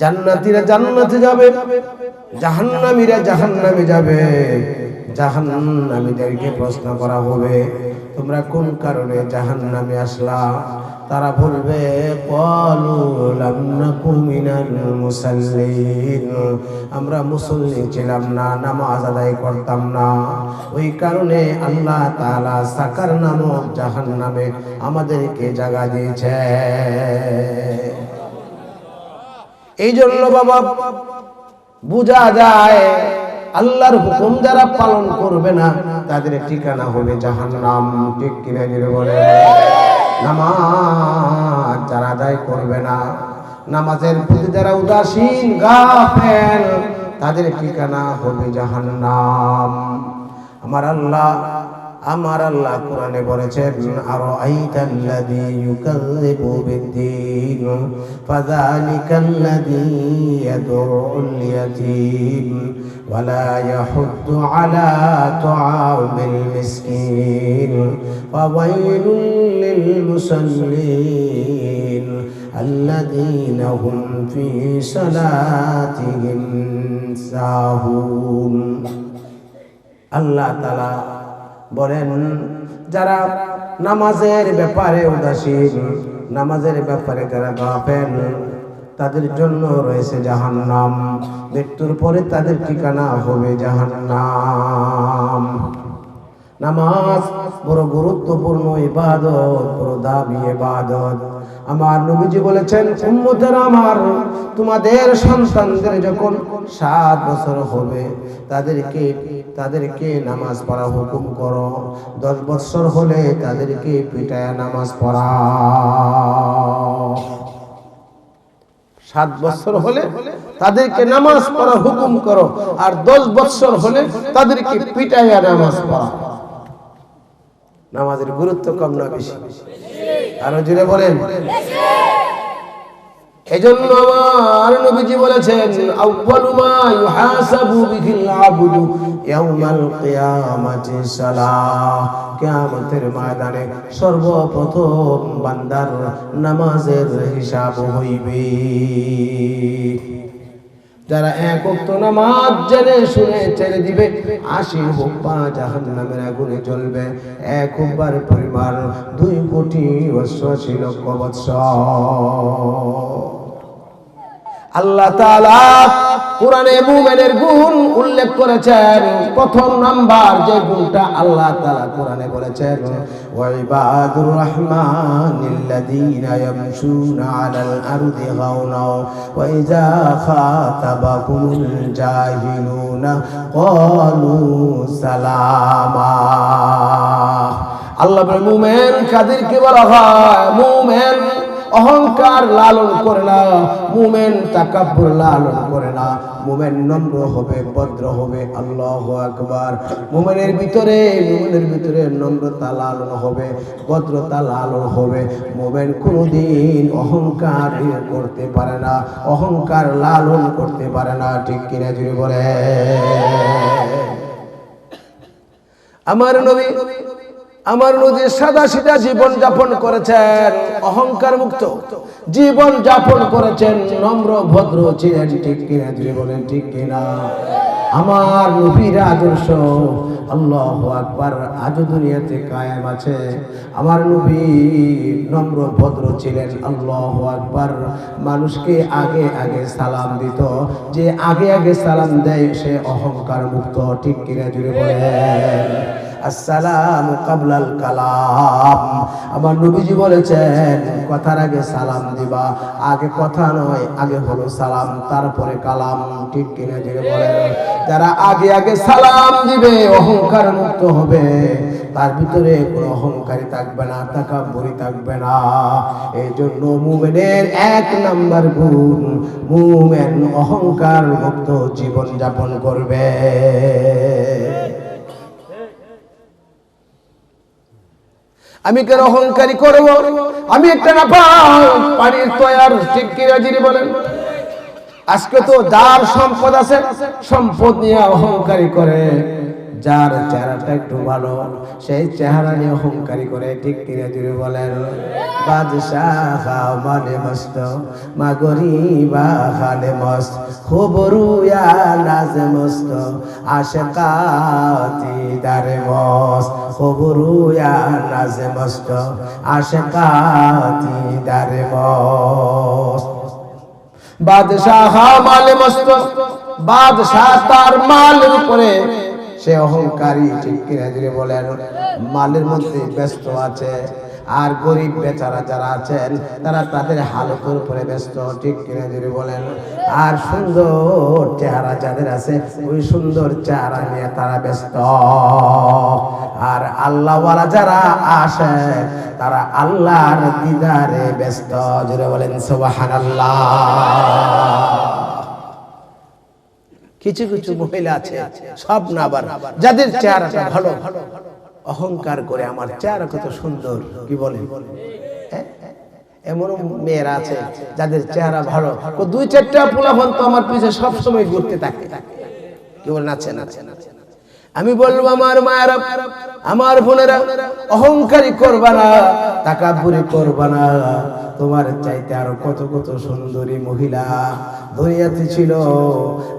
জান্নাতীরা জান্নাতে যাবে, জাহান্নামীরা জাহান্নামে যাবে। জাহান্নামীদেরকে প্রশ্ন করা হবে, তোমরা কোন কারণে জাহান্নামে আসলা? তারা বলবে আমরা মুসল্লি ছিলাম না, নামাজ আদায় করতাম না। ওই কারণে আল্লাহ তালা সাকার নামক জাহান্নামে আমাদেরকে জাগা দিয়েছে। এই জন্য বাবা, বোঝা যায়, আল্লাহর হুকুম যারা পালন করবে না, তাদের ঠিকানা হবে জাহান্নাম। ঠিক কিনা বলে? নামাজ যারা আদায় করবে না, নামাজের প্রতি যারা উদাসীন, গাফেল, তাদের ঠিকানা হবে জাহান্নাম। আমার আল্লাহ আমার আল্লাহ কোরআনে বলেছেন আরো আইতাল্লাযী ইউকাযযিবু বিদ্দীন ফাযালিকাল্লাযী ইয়াদউল ইয়াতীম ওয়ালা ইয়াহুদ্দু আলা তুআমিল মিসকিন ফাওয়াইলুল লিল মুসাল্লিন الذين هم في صلاتهم ساهون আল্লাহ তাআলা বলেন, যারা নামাজের ব্যাপারে উদাসীন, নামাজের ব্যাপারে যারা গাফেল, তাদের জন্য রয়েছে জাহান নাম মৃত্যুর পরে তাদের ঠিকানা হবে জাহান নাম নামাজ বড় গুরুত্বপূর্ণ ইবাদত, বড় দাবি ইবাদত। আমার নবীজি বলেছেন, উম্মতের আমার, তোমাদের সন্তানদের যখন সাত বছর হবে, তাদেরকে তাদেরকে নামাজ পড়া হুকুম করো। দশ বছর হলে তাদেরকে পিটায় নামাজ পড়া। সাত বছর হলে তাদেরকে নামাজ পড়া হুকুম করো, আর দশ বছর হলে তাদেরকে পিটাইয়া নামাজ পড়া। নামাজের গুরুত্ব কম না বেশি? আরও জুড়ে বলেন। এজন্য আমার নবীজি বলেছেন ইউহাসাবু ইয়াউমাল কিয়ামাতি কিয়ামতের ময়দানে সর্বপ্রথম বান্দার নামাজের হিসাব হইবে। যারা এক অক্ত নামাজ জেনে শুনে ছেড়ে দিবে, আশি হুব্বা জাহান নামের আগুনে চলবে এক হুব্বার পরিমাণ, দুই কোটি অশ্বাশি লক্ষ বৎসর। আল্লাহ কোরআনে মুমিনের গুণ উল্লেখ করেছেন। প্রথম নাম্বার যে গুণটা আল্লাহ তাআলা কোরআনে বলেছেন, ওয়া ইবাদুর রাহমানিল্লাযীনা ইয়ামশুনা আলাল আরদি হাওনা ওয়া ইযা খাতাবাহুমুল জাহিলুনা আল্লাহ মুমিন কাদেরকে বলা হয় মুমিন। অহংকার লালন করে না, মুমেন তাকাব্বুর লালন করে না। মুমেন নম্র হবে, ভদ্র হবে, আল্লাহ আকবার। মুমেনের ভিতরে মুমেনের ভিতরে নম্রতা লালন হবে, ভদ্রতা লালন হবে। মুমেন কোনোদিন অহংকার করতে পারে না, অহংকার লালন করতে পারে না, ঠিক কিনা জুড়ে বলে আমার নবী আমার নদী সাদা সিধা জীবন যাপন করেছেন, অহংকার মুক্ত। জীবন যাপন করেছেন, নম্র ভদ্র ছিলেন, ঠিক কিনা বলেন, ঠিক কিনা? আমার নবীর আদর্শ, আল্লাহ আকবার, আজও দুনিয়াতে কায়েম আছে। আমার নবী নম্র ভদ্র ছিলেন, আল্লাহ আকবার। মানুষকে আগে আগে সালাম দিত। যে আগে আগে সালাম দেয়, সে অহংকার মুক্ত, ঠিক কিনা জুড়ে বলেন? আসসালামু কাবলাল কালাম। আমার নবীজি বলেছেন, কথার আগে সালাম দিবা, আগে কথা নয়, আগে হলো সালাম, তারপরে কালাম। ঠিক কিনা জেনে বলেন? যারা আগে আগে সালাম দিবে, অহংকার মুক্ত হবে। তার ভিতরে কোনো অহংকারী থাকবে না, তাকাব্বরি থাকবে না। এই জন্য মুমেনের এক নাম্বার গুণ, মুমেন অহংকার মুক্ত জীবন যাপন করবে। আমি কেন অহংকারী করব? আমি একটা না পানির তয়ার ঠিক কিরাজিরি বলেন? আজকে তো যার সম্পদ আছে, সম্পদ নিয়ে অহংকারী করে। যার চেহারাটা একটু ভালো, সেই চেহারা নিয়ে অহংকারী করে ঠিক কিনে জুড়ে বলেন, বাদশাহ মানে মস্ত বাদশাহ মালে মস্ত, বাদশাহ তার মালের উপরে সে অহংকারী, ঠিক কিনা বলেন? মালের মধ্যে ব্যস্ত আছে, আর গরিব বেচারা যারা আছেন, তারা তাদের হালতের উপরে ব্যস্ত, ঠিক কিনা জুড়ে বলেন? আর সুন্দর চেহারা যাদের আছে, ওই সুন্দর চেহারা নিয়ে তারা ব্যস্ত। আর আল্লাহওয়ালা যারা আসে, তারা আল্লাহর দিদারে ব্যস্ত জুড়ে বলেন সোবাহান কিছু কিছু মহিলা আছে সব না আবার যাদের চেহারাটা ভালো ভালো অহংকার করে আমার চেহারা কত সুন্দর কি বলে হ্যাঁ? এমন মেয়েরা আছে যাদের চেহারা ভালো। দুই চারটা পোলাফন তো আমার পিছে সবসময় ঘুরতে থাকে। কি বলেন? আছে না? আমি বলব আমার মায়েরা, আমার বোনেরা, অহংকারী করবা না, তাকাবুরি করবা না। তোমার চাইতে আরও কত কত সুন্দরী মহিলা দুনিয়াতে ছিল,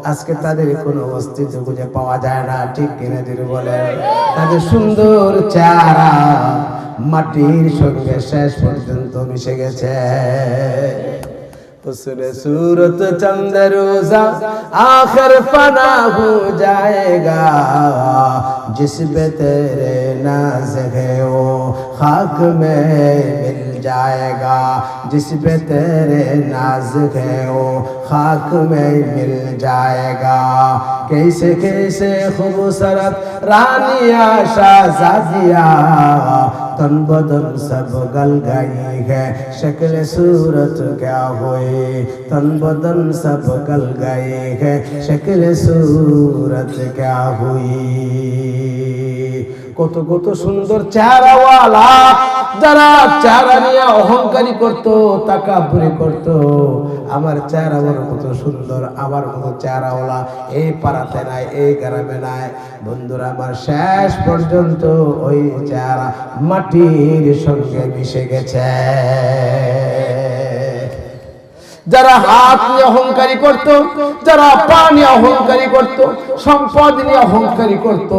আজকে তাদের কোনো অস্তিত্ব খুঁজে পাওয়া যায় না, ঠিক কিনা যদি বলে তাদের সুন্দর চেহারা মাটির সঙ্গে শেষ পর্যন্ত মিশে গেছে। حسن صورت چند روزہ، آخر فنا ہو جائے گا۔ جس پہ تیرے ناز ہے وہ خاک میں مل जाएगा, जिस पे तेरे नाज है वो खाक में मिल जाएगा। कैसे कैसे खूबसूरत रानिया शाहजादिया तन बदन सब गल गई है, शक्ल सूरत क्या हुई? तन बदन सब गल गई है, शक्ल सूरत क्या हुई? কত কত সুন্দর চেহারাওয়ালা। যারা চেহারা নিয়ে অহংকারী করতো, তাকাবুরি করতো। আমার চেহারা বড় কত সুন্দর, আমার মতো চেহারাওয়ালা। এই পাড়াতে নাই, এই গ্রামে নাই। বন্ধুরা, আমার শেষ পর্যন্ত ওই চেহারা মাটির সঙ্গে মিশে গেছে। যারা হাত নিয়ে অহংকারী করত, যারা পা নিয়ে অহংকারী করত, সম্পদ নিয়ে অহংকারী করত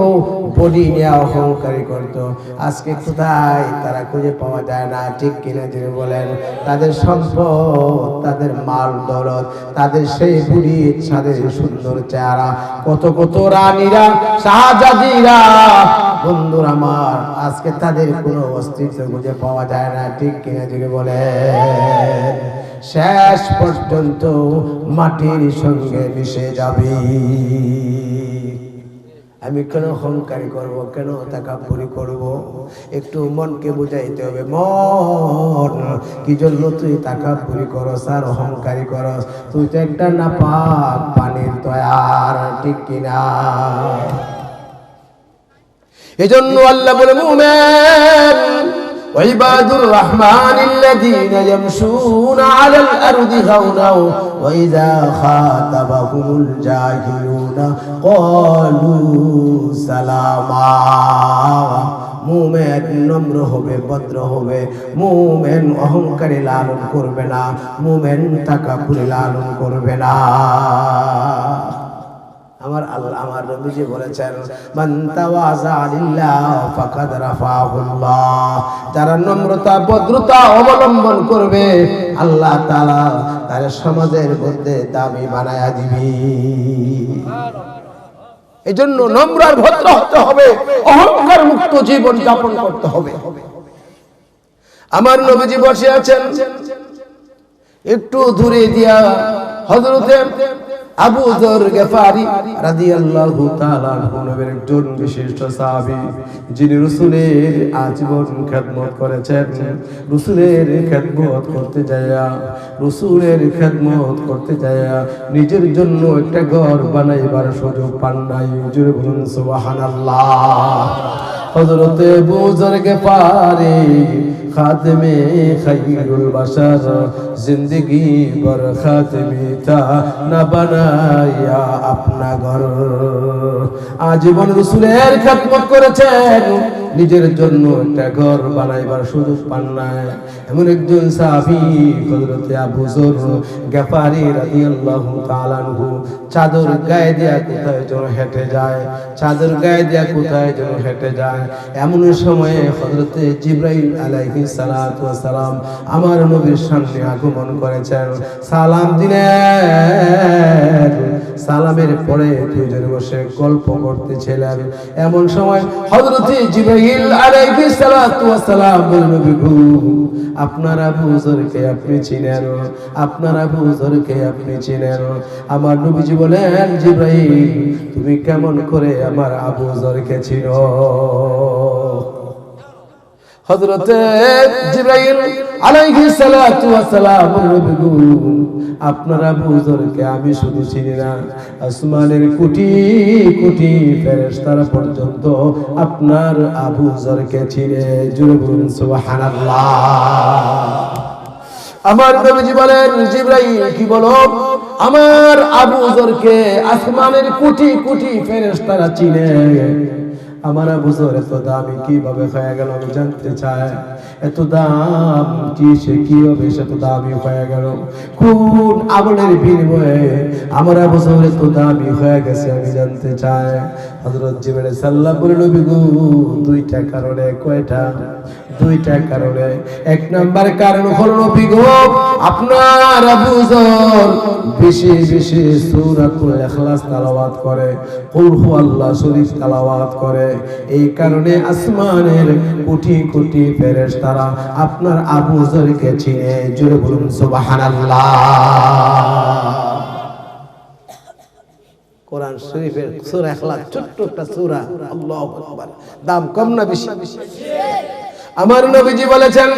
বডি নিয়ে অহংকারী করত। আজকে কোথায় তারা খুঁজে পাওয়া যায় না, ঠিক কিনা যিনি বলেন, তাদের সম্পদ, তাদের মাল দৌলত তাদের সেই বুড়ি তাদের সুন্দর চেহারা, কত কত রানীরা, শাহজাদিরা বন্ধুর আমার, আজকে তাদের কোনো অস্তিত্ব খুঁজে পাওয়া যায় না, ঠিক কিনা যিনি বলে। শেষ পর্যন্ত মাটির সঙ্গে মিশে যাবে। আমি কেন অহংকারী করব, কেন তাকাপুরি করব? একটু মনকে বুঝাইতে হবে, মন, কি জন্য তুই তাকাপুরি করস আর অহংকারী করস? তুই তো একটা নাপাক পানির তয়ার, ঠিক কিনা? এজন্য আল্লাহ বলে মুমেন وعباد الرحمن الذين يمشون على الأرض هونا وإذا خاطبهم الجاهلون قالوا سلاما মুমেন নম্র হবে ভদ্র হবে মুমেন অহংকারী লালন করবে না মুমেন তাকাপুরি লালন করবে না আমার আল্লাহ, আমার নবীজি বলেছেন, মান তাওয়াজা লিল্লাহ ফাকাদ রাফাহুল্লাহ। যারা নম্রতা, ভদ্রতা অবলম্বন করবে, আল্লাহ তাআলা তার সমাজের মধ্যে দামি বানায়া দিবি। এজন্য নম্র আর ভদ্র হতে হবে, অহংকার মুক্ত জীবন যাপন করতে হবে। আমার নবীজি বসে আছেন, একটু দূরে দিয়া হযরতে আবু যর গেফারি রাদিয়াল্লাহু তাআলা নবীর একজন বিশিষ্ট সাহাবী, যিনি রাসূলের আজীবন খেদমত করেছেন। রাসূলের খেদমত করতে যায়া রাসূলের খেদমত করতে যায়া নিজের জন্য একটা ঘর বানাইবার সুযোগ পান নাই। জুড়ে বলুন, সুবহানাল্লাহ। হযরতে বুজুর্গ পারে খাতমে খাইরুল বাসার জিন্দগি বর খাতমে তা না বানাইয়া আপনা ঘর। আজীবন রসুলের খাতমত করেছেন। নিজের জন্য একটা ঘর বানাইবার সুযোগ পান নাই। এমন একজন সাহাবী হযরতে আবু যর গাফারি রাদিয়াল্লাহু তাআলা আনহু, চাদর গায়ে দিয়া কোথায় যেন হেঁটে যায়, চাদর গায়ে দিয়া কোথায় যেন হেঁটে যায়। এমন সময়ে হযরতে জিব্রাইল আলাইহিস সালাতু ওয়াস সালাম আমার নবীর সামনে আগমন করেছেন। সালাম দিলেন। সালামের পরে দুইজন বসে গল্প করতেছিলেন এমন সময় হযরতে জিব্রাইল আলাইহিস সালাতু ওয়াস সালাম আপনার আবু যরকে আপনি চিনেন? আপনার আবু যরকে আপনি চিনেন? আমার নবীজি বলেন, জিব্রাইল, তুমি কেমন করে আমার আবু যরকে চিনো? হযরতে জিব্রাইল আলাইহিস সালাতু ওয়াস সালাম আপনার আবু যরকে আমি শুধু চিনি না। আসমানের কোটি কোটি ফেরেশতারা পর্যন্ত আপনার আবু যরকে চিনে। আমার নবীজি বলেন, জিব্রাইল, কি বলো? আমার আবু যরকে আসমানের কোটি কোটি ফেরেশতারা চিনে। আমার আবু যর এত দামি কীভাবে হয়ে গেল আমি জানতে চাই। এত দাম কি সে কি হবে এত দামি হয়ে গেল? কোন আমলের বিনিময়ে আমার আবু যর এত দামি হয়ে গেছে আমি জানতে চাই। হজরত জীবনে সাল্লাহ বলল নবী গো, দুইটা কারণে কয়টা? দুইটা কারণে। এক নাম্বার কারণ হলো নবী গো, আপনার আবু যর বেশি বেশি সূরাতুল ইখলাস তেলাওয়াত করে, কুল হু আল্লাহ শরীফ তেলাওয়াত করে। এই কারণে আসমানের কোটি কোটি ফেরেশতারা আপনার আবু যরকে চিনে। জোরে বলুন, সুবহানাল্লাহ। কোরআন শরীফের সূরা ইখলাস, ছোট্ট একটা সূরা, আল্লাহু আকবার। দাম কম না বেশি? আমার নবীজি বলেছেন,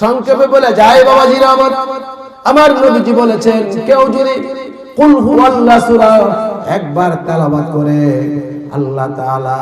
সংক্ষেপে বলে, যায় বাবাজির আমার। আমার নবীজি বলেছেন, কেউ যদি কুল আল্লাহ সূরা একবার তেলাওয়াত করে, আল্লাহ তাআলা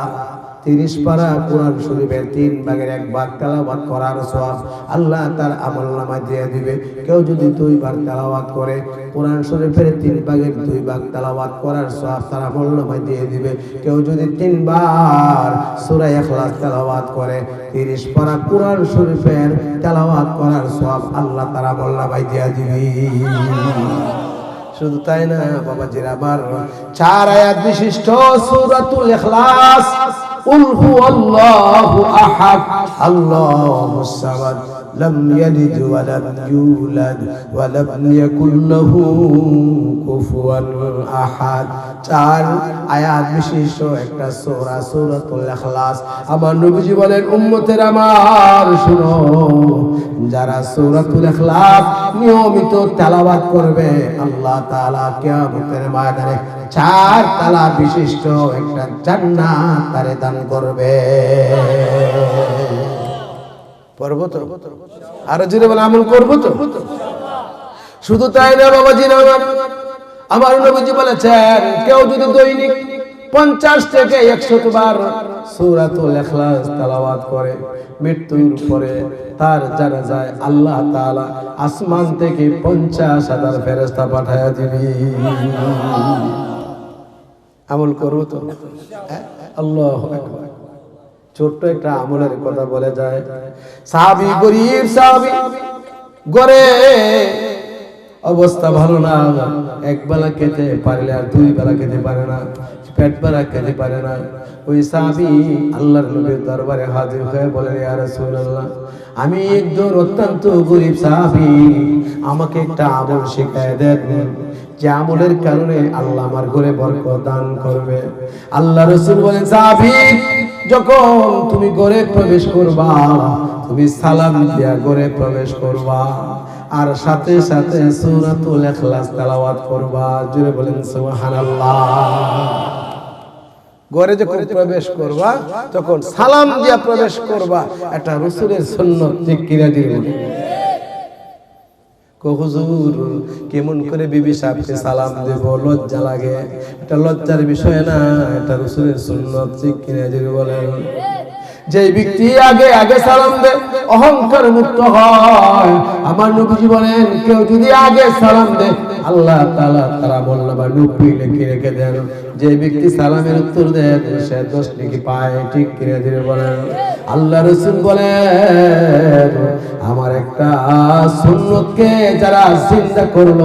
তিরিশ পারা কোরআন শরীফের তিন ভাগের এক ভাগ তেলাওয়াত করার সওয়াব আল্লাহ তার আমল নামায় দিয়ে দিবে। কেউ যদি দুই ভাগ তেলাওয়াত করে, কোরআন শরীফের তিন ভাগের দুই ভাগ তেলাওয়াত করার সওয়াব তার আমল নামায় দিয়ে দিবে। কেউ যদি তিনবার সূরা ইখলাস তেলাওয়াত করে, তিরিশ পারা কোরআন শরীফের তেলাওয়াত করার সওয়াব আল্লাহ তার আমল নামায় দিয়ে দিবে। শুধু তাই না, বাবাজির আমার চার আয়াত বিশিষ্ট সূরাতুল ইখলাস কুল হুয়াল্লাহু আহাদ আল্লাহুস সামাদ لم يلد ولم يولد ولم يكن له كفوا احد চার আয়াত বিশিষ্ট একটা সূরা সূরাতুল ইখলাস আমার নবীজি বলেন উম্মতের আমার শুনো যারা সূরাতুল ইখলাস নিয়মিত তেলাওয়াত করবে আল্লাহ তাআলা কিয়ামতের ময়দানে চার তালা বিশিষ্ট একটা জান্নাত তারে দান করবে। পর্বত আরও জোরে বলে আমল করব তো? শুধু তাই না, বাবাজি না, আমার আমার নবীজি বলেছেন, কেউ যদি দৈনিক পঞ্চাশ থেকে একশো বার সূরাতুল ইখলাস তেলাওয়াত করে, মৃত্যুর পরে তার জানা যায় আল্লাহ তাআলা আসমান থেকে পঞ্চাশ হাজার ফেরেস্তা পাঠায়া দিবি। আমল করব তো? হ্যাঁ? আল্লাহ ছোট্ট একটা আমলের কথা বলে যায়। সাহাবি গরিব, সাহাবি। গরে অবস্থা ভালো না। এক বেলা খেতে পারলে আর দুই বেলা খেতে পারে না। পেট বেলা খেতে পারে না। ওই সাহাবি আল্লাহর নবীর দরবারে হাজির হয়ে বলেন, ইয়া রাসূলুল্লাহ, আমি একজন অত্যন্ত গরিব সাহাবি। আমাকে একটা আমল শেখায় দেন। যে আমলের কারণে আল্লাহ আমার ঘরে বরকত দান করবে। আল্লাহ রসুল বলেন সাহাবি যখন তুমি ঘরে প্রবেশ করবা তুমি সালাম দিয়া ঘরে প্রবেশ করবা আর সাথে সাথে সূরাতুল ইখলাস তেলাওয়াত করবা। জুড়ে বলেন সুবহানাল্লাহ। ঘরে যখন প্রবেশ করবা তখন সালাম দিয়া প্রবেশ করবা। একটা রসুলের সুন্নত ঠিক কিনা হুজুর, কেমন করে বিবি সাহেবকে সালাম দেবো? লজ্জা লাগে। এটা লজ্জার বিষয় না, এটা রসুলের সুন্নত, ঠিক কিনা যদি বলেন? যে ব্যক্তি আগে আগে সালাম দেয় অহংকার মুক্ত হয়। আমার নবীজি বলেন, কেউ যদি আগে সালাম দেয় আল্লাহ তালা তারা বলল বা নব্বই লিখে রেখে দেন। যে ব্যক্তি সালামের উত্তর দেয় সে দশ নাকি পায়? ঠিক কিনে দিলে বলেন। আল্লাহ রসুল বলেন, আমার একটা সুন্নতকে যারা জিন্দা করল,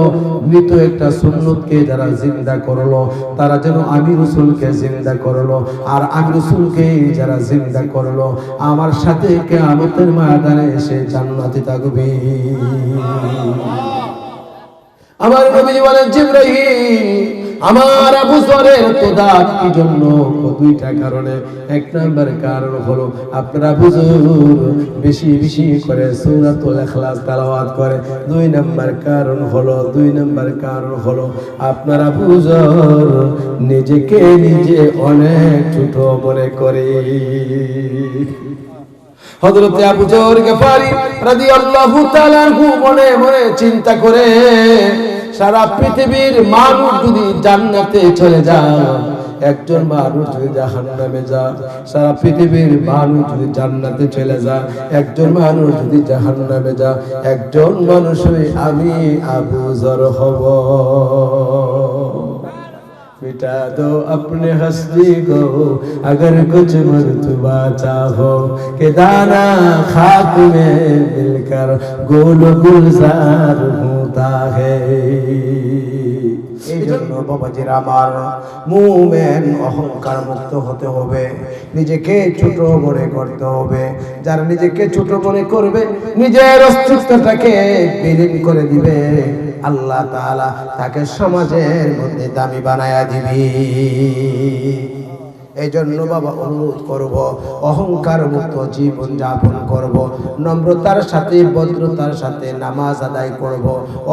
মৃত একটা সুন্নতকে যারা জিন্দা করল, তারা যেন আমি রসুলকে জিন্দা করল, আর আমি রসুলকে যারা জিন্দা করল, আমার সাথে কেয়ামতের ময়দানে এসে জান্নাতে থাকবে। আমার নবীজি বলেন জিব্রাহিম আমার আবু জরের তোদাত কি জন্য? দুইটা কারণে। এক নাম্বার কারণ হলো, আপনার আবু জর বেশি বেশি করে সূরাতুল ইখলাস তেলাওয়াত করে। দুই নাম্বার কারণ হলো, দুই নাম্বার কারণ হলো, আপনার আবু জর নিজেকে নিজে অনেক ছোট মনে করে। হযরতে আবু জর গফারি রাদিয়াল্লাহু তাআলা মনে মনে চিন্তা করে, সারা পৃথিবীর মানুষ যদি জান্নাতে চলে যায়, একজন মানুষ যদি জাহান্নামে যায়, সারা পৃথিবীর মানুষ যদি জান্নাতে চলে যায়, একজন মানুষ যদি জাহান্নামে যায়, একজন মানুষ আমি আবু জর হব। मिटा दो अपने हस्ती को अगर कुछ मर्तबा चाहो कि दाना खाक में मिलकर गोल गुलजार होता है এই জন্য বাবাজির আমার মুমেন অহংকার মুক্ত হতে হবে নিজেকে ছোট মনে করতে হবে যারা নিজেকে ছোট মনে করবে নিজের অস্তিত্বটাকে বিলীন করে দিবে আল্লাহ তাকে সমাজের মধ্যে দামি বানায়া দিবি। এই জন্য বাবা অনুরোধ করব, অহংকার মুক্ত জীবন যাপন করব, নম্রতার সাথে ভদ্রতার সাথে নামাজ আদায় করব,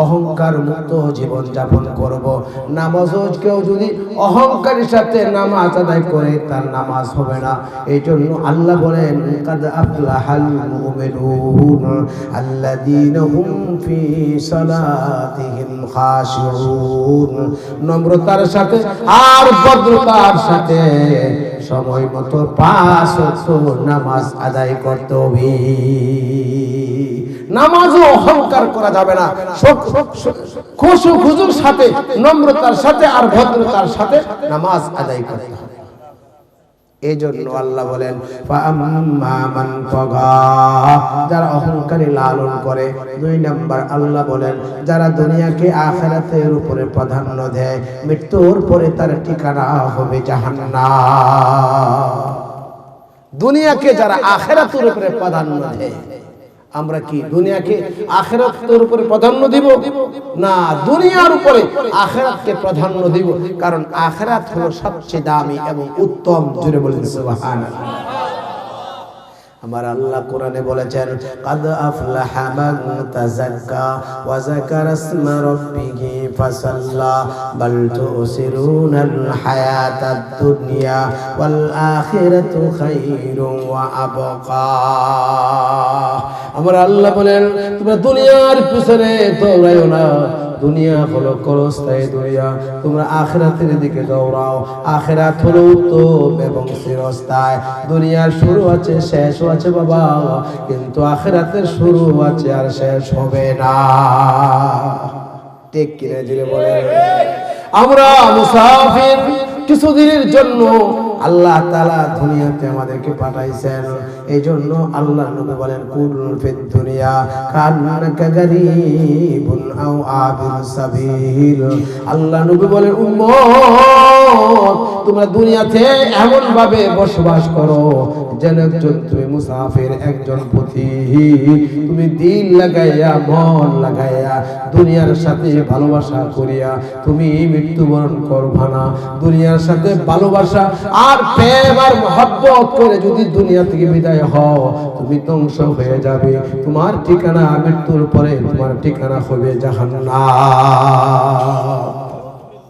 অহংকার মুক্ত জীবন যাপন করব। নামাজ কেউ যদি অহংকারের সাথে নামাজ আদায় করে, তার নামাজ হবে না। এই জন্য আল্লাহ বলেন, কাদ আফলাহাল মুমিনুন হুম ফি সালাতিহিম খাশিউন। নম্রতার সাথে আর ভদ্রতার সাথে সময় মতো পাঁচ নামাজ আদায় করতে হবে। নামাজও অহংকার করা যাবে না। খুশু, খুজুর সাথে, নম্রতার সাথে আর ভদ্রতার সাথে নামাজ আদায় করতে হবে। এই জন্য আল্লাহ বলেন যারা অহংকারী লালন করে দুই নাম্বার আল্লাহ বলেন যারা দুনিয়াকে আখেরাতের উপরে প্রাধান্য দেয় মৃত্যুর পরে তার ঠিকানা হবে জাহান্নাম। দুনিয়াকে যারা আখেরাতের উপরে প্রাধান্য দেয় আমরা কি দুনিয়াকে আখেরাতের উপরে প্রাধান্য দিব? না, দুনিয়ার উপরে আখেরাতকে প্রাধান্য দিব। কারণ আখেরাত হলো সবচেয়ে দামি এবং উত্তম জুড়ে বলেন সুবহানাল্লাহ। আমার আল্লাহ কোরআনে বলেছেন, কাদ আফলাহা মান তাযাক্কা ওয়া যাকারা ইসমা রাব্বিহি ফাসাল্লা, বাল তুসিরুনাল হায়াতাদ দুনিয়া ওয়াল আখিরাতু খায়রুন ওয়া আবকা। আমার আল্লাহ বলেন, তোমরা দুনিয়ার পিছনে দৌড়াইও না। দুনিয়া হলো করস্থায়ী দুনিয়া। তোমরা আখেরাতের দিকে দৌড়াও। আখেরাত হলো উত্তম এবং চিরস্থায়। দুনিয়ার শুরু আছে শেষও আছে বাবা। কিন্তু আখেরাতের শুরু আছে আর শেষ হবে না। বলে আমরা মুসাফির কিছুদিনের জন্য আল্লাহ তালা দুনিয়াতে আমাদেরকে পাঠাইছেন। এই জন্য আল্লাহ নবী বলেন কুল ফিদ দুনিয়া কান্নাকা গারিবুন আও আবির সাবিল। আল্লাহ নবী বলেন, উম্মত, তোমরা দুনিয়াতে এমন ভাবে বসবাস করো যেন একজন, তুমি মুসাফির, একজন পথি তুমি দিল লাগাইয়া, মন লাগাইয়া, দুনিয়ার সাথে ভালোবাসা করিয়া, তুমি মৃত্যুবরণ করবা না। দুনিয়ার সাথে ভালোবাসা আর প্রেম আর মহব্বত করে যদি দুনিয়া থেকে বিদায় হও, তুমি ধ্বংস হয়ে যাবে। তোমার ঠিকানা মৃত্যুর পরে তোমার ঠিকানা হবে জাহান্নাম।